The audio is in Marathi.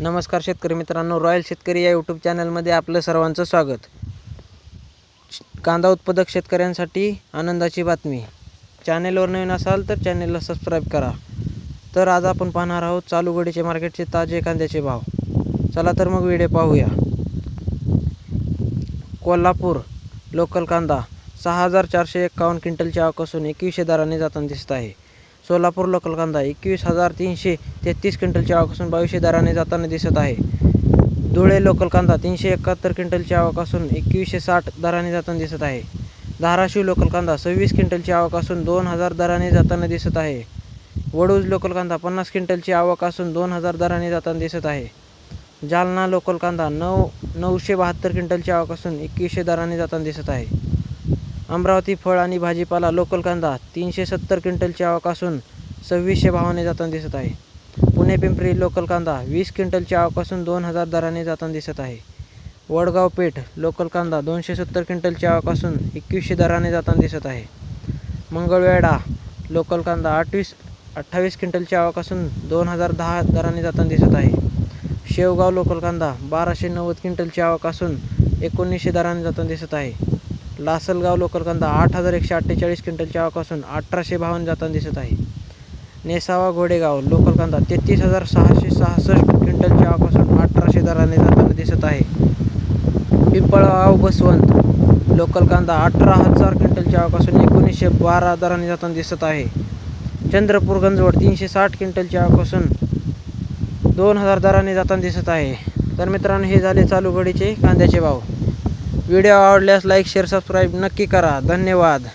नमस्कार शेतकरी मित्रांनो रॉयल शेतकरी या यूट्यूब चॅनलमध्ये आपलं सर्वांचं स्वागत. कांदा उत्पादक शेतकऱ्यांसाठी आनंदाची बातमी. चॅनेलवर नवीन असाल तर चॅनेलला सबस्क्राईब करा. तर आज आपण पाहणार आहोत चालू घडीचे मार्केटचे ताजे कांद्याचे भाव. चला तर मग व्हिडिओ पाहूया. कोल्हापूर लोकल कांदा सहा हजार चारशे एक्कावन्न क्विंटलची आवक असून एकवीसशे दराने जाताना दिसत आहे. सोलापूर लोकल कांदा एकवीस हजार तीनशे तेहतीस क्विंटलच्या आवक बावीसशे दराने जाताना दिसत आहे. धुळे लोकल कांदा तीनशे एकाहत्तर क्विंटलची आवक असून एकवीसशे साठ दराने जाताना दिसत आहे. धाराशिव लोकल कांदा सव्वीस क्विंटलची आवक असून दोन हजार दराने जाताना दिसत आहे. वडूज लोकल कांदा पन्नास क्विंटलची आवक असून दोन हजार दराने जाताना दिसत आहे. जालना लोकल कांदा नऊ नऊशे बहात्तर क्विंटलची आवक असून एकवीसशे दराने जाताना दिसत आहे. अमरावती फळ आणि भाजीपाला लोकल कांदा तीनशे सत्तर क्विंटलची आवक असून सव्वीसशे भावाने जाताना दिसत आहे. पुणे पिंपरी लोकल कांदा वीस क्विंटलची आवक असून दोन हजार दराने जाताना दिसत आहे. वडगाव पेठ लोकल कांदा दोनशे सत्तर क्विंटलची आवक असून एकवीसशे दराने जाताना दिसत आहे. मंगळवेढा लोकल कांदा अठवीस अठ्ठावीस क्विंटलची आवक असून दोन हजार दहा दराने जाताना दिसत आहे. शेवगाव लोकल कांदा बाराशे नव्वद क्विंटलची आवक असून एकोणीसशे दराने जाताना दिसत आहे. लासलगाव लोकल कांदा आठ हजार एकशे अठ्ठेचाळीस क्विंटलच्या आवक अठराशे बावन्न जाताना दिसत आहे. नेसावा घोडेगाव लोकल कांदा तेहतीस हजार सहाशे सहासष्ट क्विंटलच्या आवक अठराशे दराने जाताना दिसत आहे. पिंपळगाव बसवंत लोकल कांदा अठरा हजार क्विंटलच्या आवक एकोणीसशे बारा दराने जाताना दिसत आहे. चंद्रपूर गंजवड तीनशे साठ क्विंटलच्या आवक दोन हजार दराने जाताना दिसत आहे. तर मित्रांनो हे झाले चालू घडीचे कांद्याचे भाव. व्हिडिओ आवडल्यास लाईक शेअर सबस्क्राईब नक्की करा. धन्यवाद.